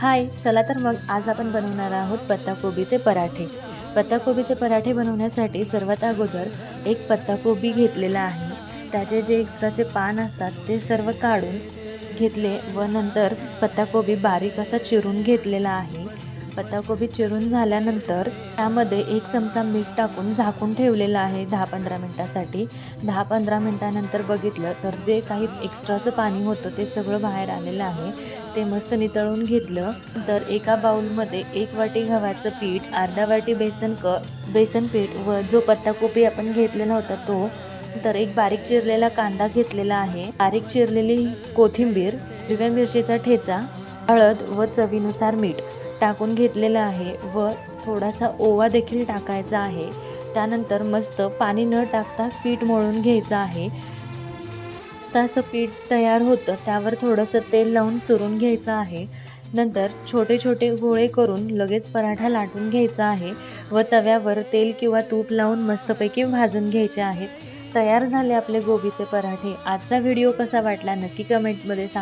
हाय चला तर मग आज आपण बनवणार आहोत पत्ताकोबीचे पराठे. पत्ताकोबीचे पराठे बनवण्यासाठी सर्वात अगोदर एक पत्ताकोबी घेतलेला आहे. त्याचे जे एक्स्ट्राचे पान असतात ते सर्व काढून घेतले व नंतर पत्ताकोबी बारीक असा चिरून घेतलेला आहे. पत्ताकोबी चिरून झाल्यानंतर त्यामध्ये एक चमचा मीठ टाकून झाकून ठेवलेलं आहे दहा पंधरा मिनटासाठी. दहा पंधरा मिनटानंतर बघितलं तर जे काही एक्स्ट्राचं पाणी होतं ते सगळं बाहेर आलेलं आहे. ते मस्त नितळून घेतलं. तर एका बाऊलमध्ये एक वाटी गव्हाचं पीठ अर्धा वाटी बेसन क बेसन पीठ व जो पत्ताकोबी आपण घेतलेला होता तो. तर एक बारीक चिरलेला कांदा घेतलेला आहे. बारीक चिरलेली कोथिंबीर हिरव्या मिरचीचा ठेचा हळद व चवीनुसार मीठ टाकून घेतलेलं आहे व थोडासा ओवा देखील टाकायचा आहे. त्यानंतर मस्त पाणी न टाकता पीठ मळून घ्यायचं आहे. मस्त असं पीठ तयार होतं त्यावर थोडंसं तेल लावून चुरून घ्यायचं आहे. नंतर छोटे छोटे गोळे करून लगेच पराठा लाटून घ्यायचा आहे व तव्यावर तेल किंवा तूप लावून मस्तपैकी भाजून घ्यायचे आहेत तयार झाले आपले गोबीचे पराठे. आजचा व्हिडिओ कसा वाटला नक्की कमेंटमध्ये सांग.